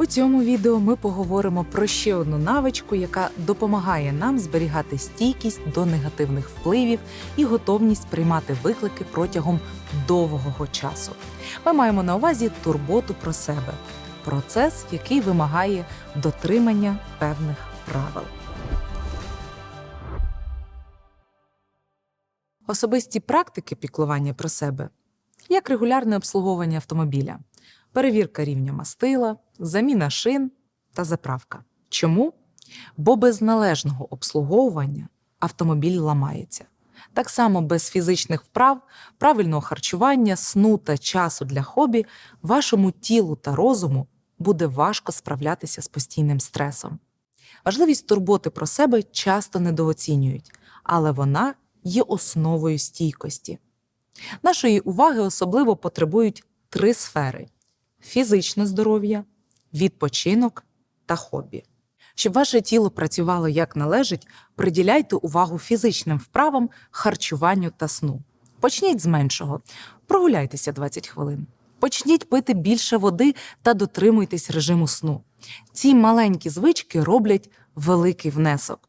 У цьому відео ми поговоримо про ще одну навичку, яка допомагає нам зберігати стійкість до негативних впливів і готовність приймати виклики протягом довгого часу. Ми маємо на увазі турботу про себе, процес, який вимагає дотримання певних правил. Особисті практики піклування про себе, як регулярне обслуговування автомобіля, перевірка рівня мастила, заміна шин та заправка. Чому? Бо без належного обслуговування автомобіль ламається. Так само без фізичних вправ, правильного харчування, сну та часу для хобі вашому тілу та розуму буде важко справлятися з постійним стресом. Важливість турботи про себе часто недооцінюють, але вона є основою стійкості. Нашої уваги особливо потребують три сфери: фізичне здоров'я, відпочинок та хобі. Щоб ваше тіло працювало як належить, приділяйте увагу фізичним вправам, харчуванню та сну. Почніть з меншого, прогуляйтеся 20 хвилин. Почніть пити більше води та дотримуйтесь режиму сну. Ці маленькі звички роблять великий внесок.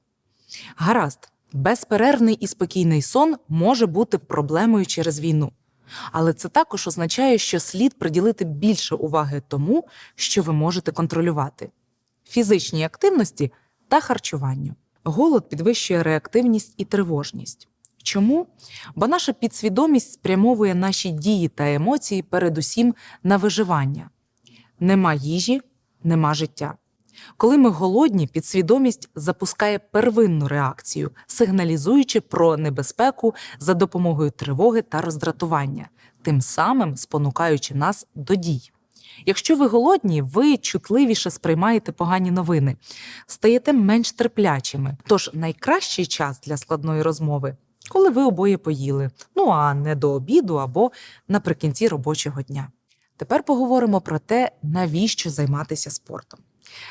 Гаразд, безперервний і спокійний сон може бути проблемою через війну. Але це також означає, що слід приділити більше уваги тому, що ви можете контролювати фізичній активності та харчуванню. Голод підвищує реактивність і тривожність. Чому? Бо наша підсвідомість спрямовує наші дії та емоції передусім на виживання. Нема їжі, нема життя. Коли ми голодні, підсвідомість запускає первинну реакцію, сигналізуючи про небезпеку за допомогою тривоги та роздратування, тим самим спонукаючи нас до дій. Якщо ви голодні, ви чутливіше сприймаєте погані новини, стаєте менш терплячими. Тож найкращий час для складної розмови, коли ви обоє поїли, ну а не до обіду або наприкінці робочого дня. Тепер поговоримо про те, навіщо займатися спортом.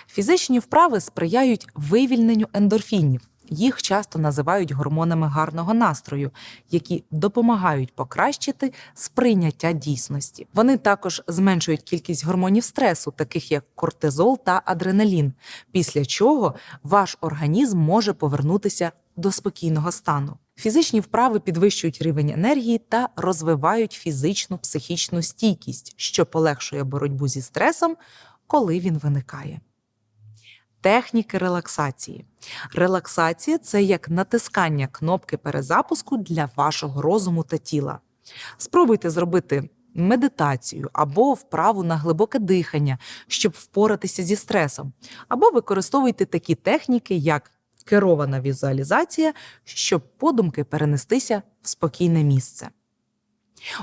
Фізичні вправи сприяють вивільненню ендорфінів. Їх часто називають гормонами гарного настрою, які допомагають покращити сприйняття дійсності. Вони також зменшують кількість гормонів стресу, таких як кортизол та адреналін, після чого ваш організм може повернутися до спокійного стану. Фізичні вправи підвищують рівень енергії та розвивають фізичну психічну стійкість, що полегшує боротьбу зі стресом, коли він виникає. Техніки релаксації. Релаксація це як натискання кнопки перезапуску для вашого розуму та тіла. Спробуйте зробити медитацію або вправу на глибоке дихання, щоб впоратися зі стресом, або використовуйте такі техніки, як керована візуалізація, щоб подумки перенестися в спокійне місце.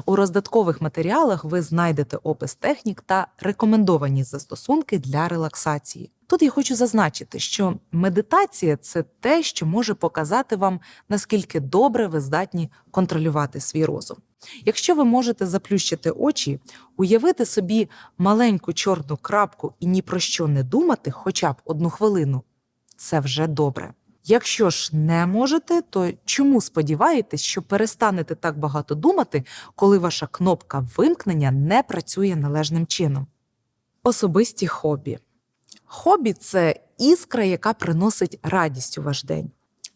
У роздаткових матеріалах ви знайдете опис технік та рекомендовані застосунки для релаксації. Тут я хочу зазначити, що медитація це те, що може показати вам, наскільки добре ви здатні контролювати свій розум. Якщо ви можете заплющити очі, уявити собі маленьку чорну крапку і ні про що не думати, хоча б одну хвилину, це вже добре. Якщо ж не можете, то чому сподіваєтесь, що перестанете так багато думати, коли ваша кнопка вимкнення не працює належним чином? Особисті хобі. Хобі це іскра, яка приносить радість у ваш день,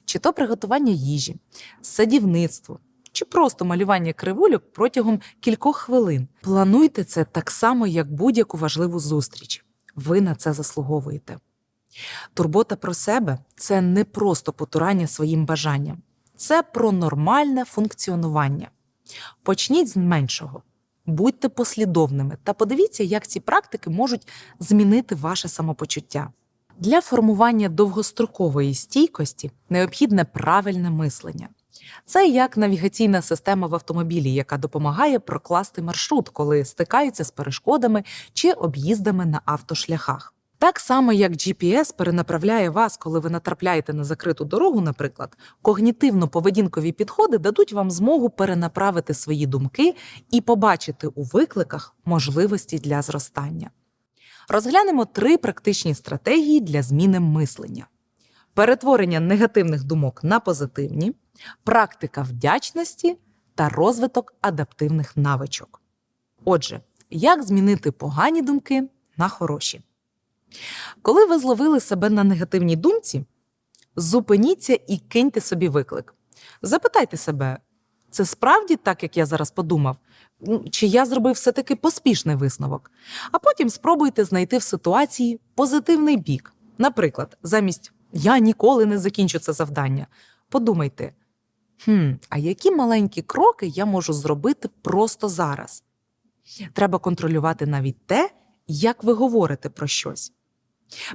чи то приготування їжі, садівництво, чи просто малювання кривульок протягом кількох хвилин. Плануйте це так само, як будь-яку важливу зустріч. Ви на це заслуговуєте. Турбота про себе це не просто потурання своїм бажанням, це про нормальне функціонування. Почніть з меншого, будьте послідовними та подивіться, як ці практики можуть змінити ваше самопочуття. Для формування довгострокової стійкості необхідне правильне мислення. Це як навігаційна система в автомобілі, яка допомагає прокласти маршрут, коли стикаються з перешкодами чи об'їздами на автошляхах. Так само, як GPS перенаправляє вас, коли ви натрапляєте на закриту дорогу, наприклад, когнітивно-поведінкові підходи дадуть вам змогу перенаправити свої думки і побачити у викликах можливості для зростання. Розглянемо три практичні стратегії для зміни мислення: перетворення негативних думок на позитивні, практика вдячності та розвиток адаптивних навичок. Отже, як змінити погані думки на хороші? Коли ви зловили себе на негативній думці, зупиніться і киньте собі виклик. Запитайте себе, це справді так, як я зараз подумав, Ну, чи я зробив все-таки поспішний висновок. А потім спробуйте знайти в ситуації позитивний бік. Наприклад, замість я ніколи не закінчу це завдання. Подумайте, хм, а які маленькі кроки я можу зробити просто зараз? Треба контролювати навіть те, як ви говорите про щось.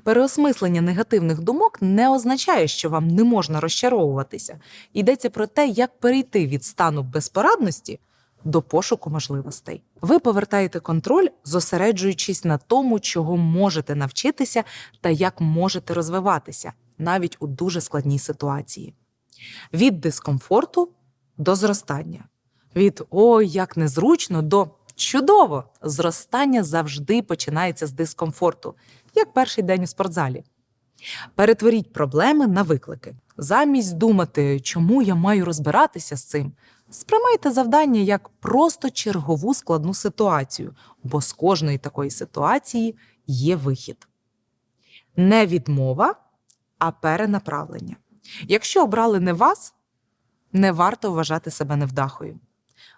Переосмислення негативних думок не означає, що вам не можна розчаровуватися. Йдеться про те, як перейти від стану безпорадності до пошуку можливостей. Ви повертаєте контроль, зосереджуючись на тому, чого можете навчитися та як можете розвиватися, навіть у дуже складній ситуації. Від дискомфорту до зростання. Від ой, як незручно до чудово! Зростання завжди починається з дискомфорту, як перший день у спортзалі. Перетворіть проблеми на виклики. Замість думати, чому я маю розбиратися з цим, сприймайте завдання як просто чергову складну ситуацію, бо з кожної такої ситуації є вихід. Не відмова, а перенаправлення. Якщо обрали не вас, не варто вважати себе невдахою.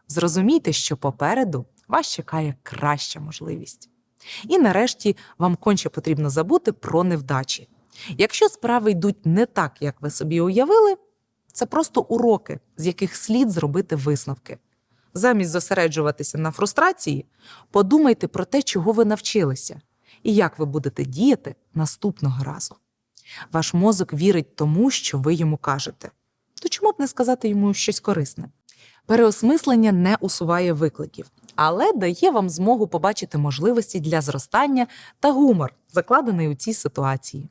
Зрозумійте, що попереду вас чекає краща можливість. І нарешті вам конче потрібно забути про невдачі. Якщо справи йдуть не так, як ви собі уявили, це просто уроки, з яких слід зробити висновки. Замість зосереджуватися на фрустрації, подумайте про те, чого ви навчилися, і як ви будете діяти наступного разу. Ваш мозок вірить тому, що ви йому кажете. То чому б не сказати йому щось корисне? Переосмислення не усуває викликів, але дає вам змогу побачити можливості для зростання та гумор, закладений у цій ситуації.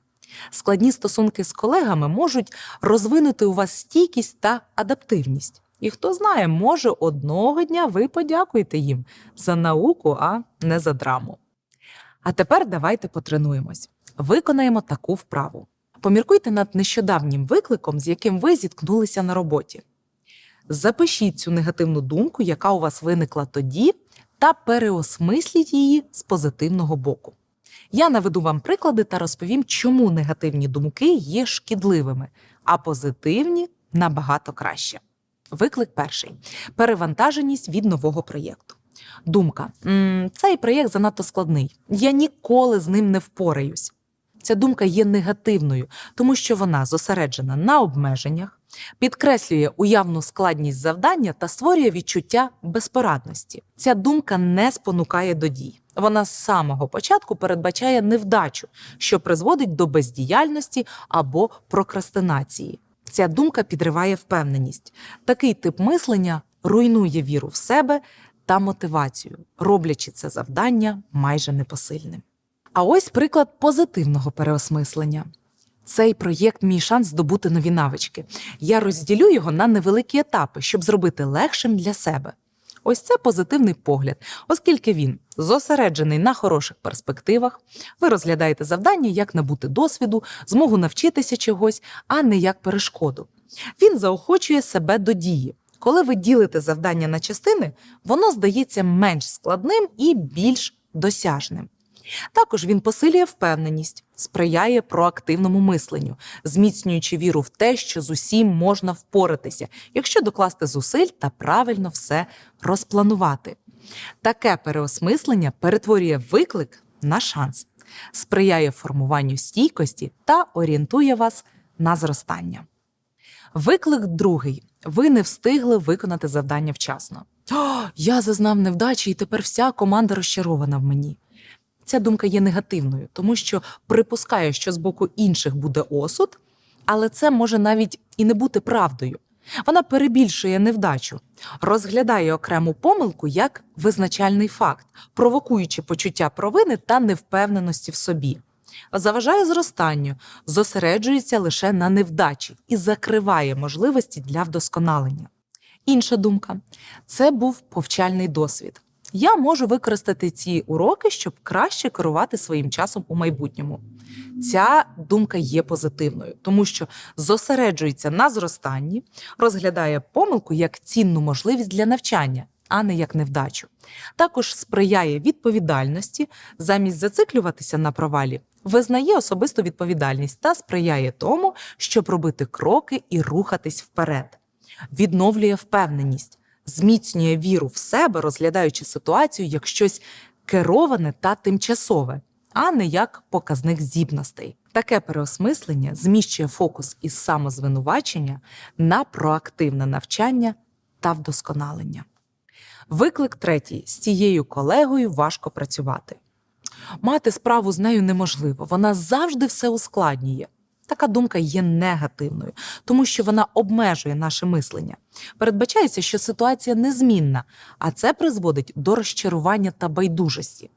Складні стосунки з колегами можуть розвинути у вас стійкість та адаптивність. І хто знає, може, одного дня ви подякуєте їм за науку, а не за драму. А тепер давайте потренуємось. Виконаємо таку вправу. Поміркуйте над нещодавнім викликом, з яким ви зіткнулися на роботі. Запишіть цю негативну думку, яка у вас виникла тоді, та переосмисліть її з позитивного боку. Я наведу вам приклади та розповім, чому негативні думки є шкідливими, а позитивні набагато краще. Виклик перший перевантаженість від нового проєкту. Думка: «М, цей проєкт занадто складний. Я ніколи з ним не впораюсь. Ця думка є негативною, тому що вона зосереджена на обмеженнях, підкреслює уявну складність завдання та створює відчуття безпорадності. Ця думка не спонукає до дій. Вона з самого початку передбачає невдачу, що призводить до бездіяльності або прокрастинації. Ця думка підриває впевненість. Такий тип мислення руйнує віру в себе та мотивацію, роблячи це завдання майже непосильним. А ось приклад позитивного переосмислення. Цей проєкт мій шанс здобути нові навички. Я розділю його на невеликі етапи, щоб зробити легшим для себе. Ось це позитивний погляд, оскільки він зосереджений на хороших перспективах. Ви розглядаєте завдання, як набути досвіду, змогу навчитися чогось, а не як перешкоду. Він заохочує себе до дії. Коли ви ділите завдання на частини, воно здається менш складним і більш досяжним. Також він посилює впевненість, сприяє проактивному мисленню, зміцнюючи віру в те, що з усім можна впоратися, якщо докласти зусиль та правильно все розпланувати. Таке переосмислення перетворює виклик на шанс, сприяє формуванню стійкості та орієнтує вас на зростання. Виклик другий. Ви не встигли виконати завдання вчасно. О, я зазнав невдачі, і тепер вся команда розчарована в мені. Ця думка є негативною, тому що припускає, що з боку інших буде осуд, але це може навіть і не бути правдою. Вона перебільшує невдачу, розглядає окрему помилку як визначальний факт, провокуючи почуття провини та невпевненості в собі. Заважає зростанню, зосереджується лише на невдачі і закриває можливості для вдосконалення. Інша думка це був повчальний досвід. Я можу використати ці уроки, щоб краще керувати своїм часом у майбутньому. Ця думка є позитивною, тому що зосереджується на зростанні, розглядає помилку як цінну можливість для навчання, а не як невдачу. Також сприяє відповідальності, замість зациклюватися на провалі, визнає особисту відповідальність та сприяє тому, щоб робити кроки і рухатись вперед, відновлює впевненість, зміцнює віру в себе, розглядаючи ситуацію як щось кероване та тимчасове, а не як показник здібностей. Таке переосмислення зміщує фокус із самозвинувачення на проактивне навчання та вдосконалення. Виклик третій з цією колегою важко працювати. Мати справу з нею неможливо, вона завжди все ускладнює. Така думка є негативною, тому що вона обмежує наше мислення. Передбачається, що ситуація незмінна, а це призводить до розчарування та байдужості.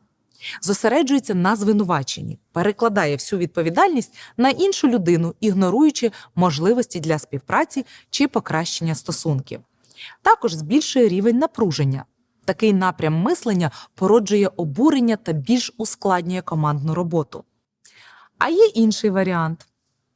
Зосереджується на звинуваченні, перекладає всю відповідальність на іншу людину, ігноруючи можливості для співпраці чи покращення стосунків. Також збільшує рівень напруження. Такий напрям мислення породжує обурення та більш ускладнює командну роботу. А є інший варіант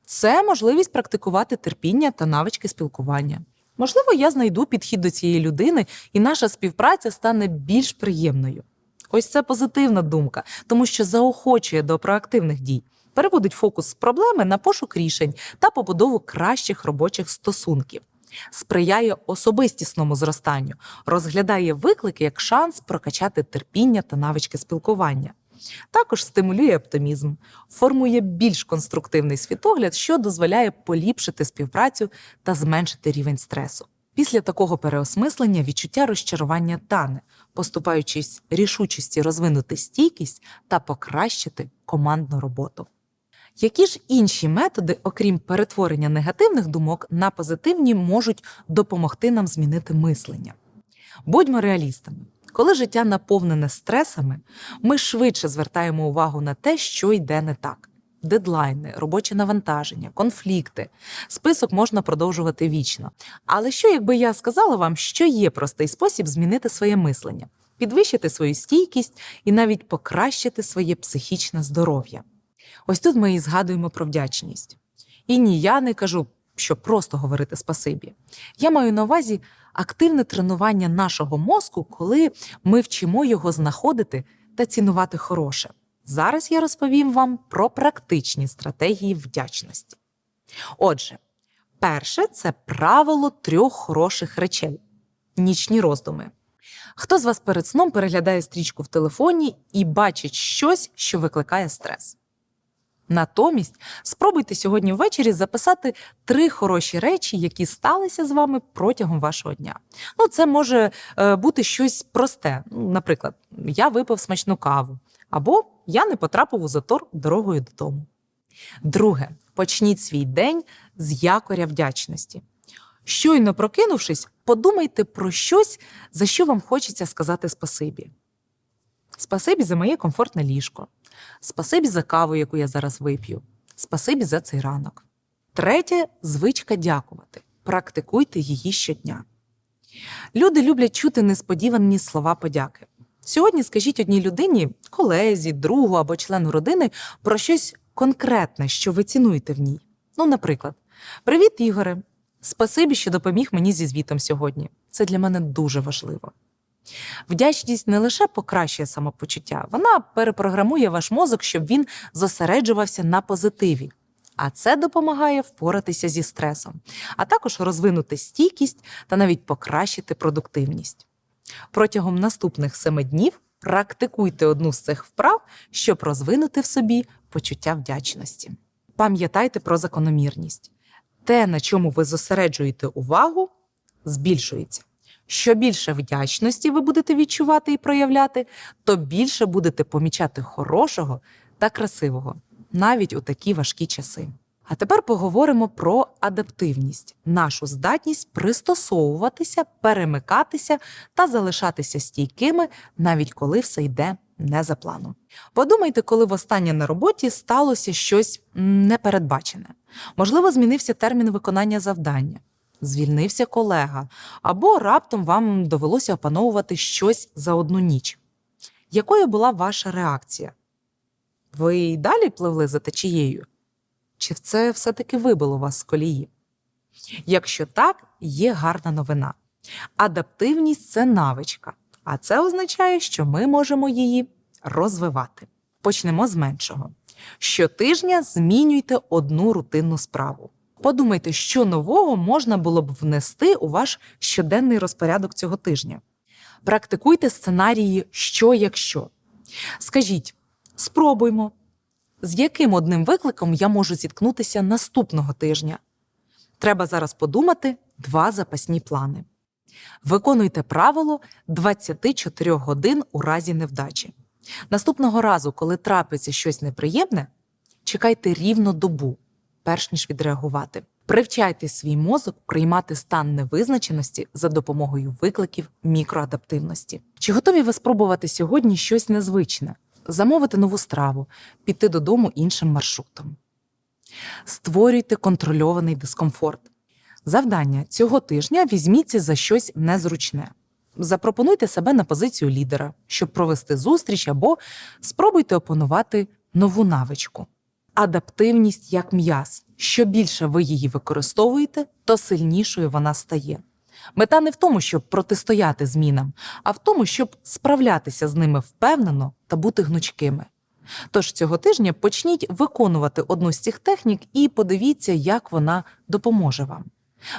це можливість практикувати терпіння та навички спілкування. Можливо, я знайду підхід до цієї людини, і наша співпраця стане більш приємною. Ось це позитивна думка, тому що заохочує до проактивних дій, переводить фокус з проблеми на пошук рішень та побудову кращих робочих стосунків, сприяє особистісному зростанню, розглядає виклики як шанс прокачати терпіння та навички спілкування. Також стимулює оптимізм, формує більш конструктивний світогляд, що дозволяє поліпшити співпрацю та зменшити рівень стресу. Після такого переосмислення відчуття розчарування тане, поступаючись рішучості розвинути стійкість та покращити командну роботу. Які ж інші методи, окрім перетворення негативних думок на позитивні, можуть допомогти нам змінити мислення? Будьмо реалістами. Коли життя наповнене стресами, ми швидше звертаємо увагу на те, що йде не так: дедлайни, робоче навантаження, конфлікти. Список можна продовжувати вічно. Але що, якби я сказала вам, що є простий спосіб змінити своє мислення, підвищити свою стійкість і навіть покращити своє психічне здоров'я? Ось тут ми і згадуємо про вдячність. І ні, я не кажу, що просто говорити спасибі. Я маю на увазі активне тренування нашого мозку, коли ми вчимо його знаходити та цінувати хороше. Зараз я розповім вам про практичні стратегії вдячності. Отже, перше це правило трьох хороших речей нічні роздуми. Хто з вас перед сном переглядає стрічку в телефоні і бачить щось, що викликає стрес? Натомість спробуйте сьогодні ввечері записати три хороші речі, які сталися з вами протягом вашого дня. Ну, це може е, бути щось просте. Ну, Наприклад, я випив смачну каву, або я не потрапив у затор дорогою додому. Друге, почніть свій день з якоря вдячності. Щойно прокинувшись, подумайте про щось, за що вам хочеться сказати спасибі. Спасибі за моє комфортне ліжко. Спасибі за каву, яку я зараз вип'ю. Спасибі за цей ранок. Третє звичка дякувати. Практикуйте її щодня. Люди люблять чути несподівані слова подяки. Сьогодні скажіть одній людині, колезі, другу або члену родини про щось конкретне, що ви цінуєте в ній. Ну, наприклад, Привіт, Ігоре! Спасибі, що допоміг мені зі звітом сьогодні. Це для мене дуже важливо. Вдячність не лише покращує самопочуття, вона перепрограмує ваш мозок, щоб він зосереджувався на позитиві. А це допомагає впоратися зі стресом, а також розвинути стійкість та навіть покращити продуктивність. Протягом наступних семи днів практикуйте одну з цих вправ, щоб розвинути в собі почуття вдячності. Пам'ятайте про закономірність. Те, на чому ви зосереджуєте увагу, збільшується. Що більше вдячності ви будете відчувати і проявляти, то більше будете помічати хорошого та красивого, навіть у такі важкі часи. А тепер поговоримо про адаптивність, нашу здатність пристосовуватися, перемикатися та залишатися стійкими, навіть коли все йде не за планом. Подумайте, коли востаннє на роботі сталося щось непередбачене. Можливо, змінився термін виконання завдання звільнився колега, або раптом вам довелося опановувати щось за одну ніч. Якою була ваша реакція? Ви й далі пливли за течією? Чи це все-таки вибило вас з колії? Якщо так, є гарна новина. Адаптивність це навичка, а це означає, що ми можемо її розвивати. Почнемо з меншого. Щотижня змінюйте одну рутинну справу. Подумайте, що нового можна було б внести у ваш щоденний розпорядок цього тижня. Практикуйте сценарії що якщо. Скажіть, спробуймо, з яким одним викликом я можу зіткнутися наступного тижня. Треба зараз подумати два запасні плани. Виконуйте правило 24 годин у разі невдачі. Наступного разу, коли трапиться щось неприємне, чекайте рівно добу, перш ніж відреагувати. Привчайте свій мозок приймати стан невизначеності за допомогою викликів мікроадаптивності. Чи готові ви спробувати сьогодні щось незвичне, замовити нову страву, піти додому іншим маршрутом? Створюйте контрольований дискомфорт. Завдання цього тижня візьміться за щось незручне. Запропонуйте себе на позицію лідера, щоб провести зустріч або спробуйте опанувати нову навичку. Адаптивність як м'яз. Що більше ви її використовуєте, то сильнішою вона стає. Мета не в тому, щоб протистояти змінам, а в тому, щоб справлятися з ними впевнено та бути гнучкими. Тож цього тижня почніть виконувати одну з цих технік і подивіться, як вона допоможе вам.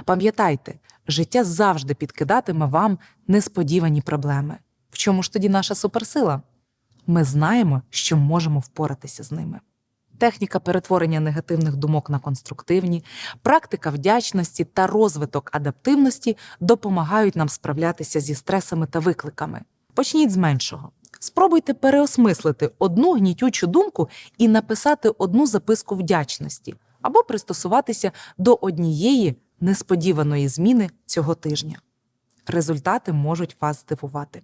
Пам'ятайте, життя завжди підкидатиме вам несподівані проблеми. В чому ж тоді наша суперсила? Ми знаємо, що можемо впоратися з ними. Техніка перетворення негативних думок на конструктивні, практика вдячності та розвиток адаптивності допомагають нам справлятися зі стресами та викликами. Почніть з меншого. Спробуйте переосмислити одну гнітючу думку і написати одну записку вдячності або пристосуватися до однієї несподіваної зміни цього тижня. Результати можуть вас здивувати.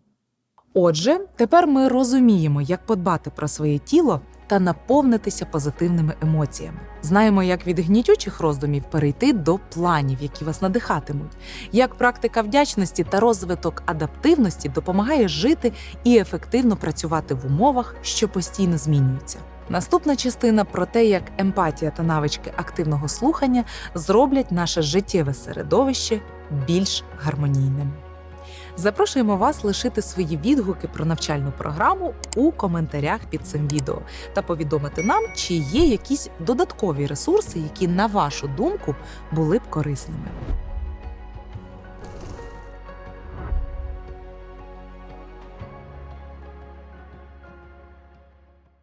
Отже, тепер ми розуміємо, як подбати про своє тіло та наповнитися позитивними емоціями. Знаємо, як від гнітючих роздумів перейти до планів, які вас надихатимуть, як практика вдячності та розвиток адаптивності допомагає жити і ефективно працювати в умовах, що постійно змінюються. Наступна частина про те, як емпатія та навички активного слухання зроблять наше життєве середовище більш гармонійним. Запрошуємо вас лишити свої відгуки про навчальну програму у коментарях під цим відео та повідомити нам, чи є якісь додаткові ресурси, які, на вашу думку, були б корисними.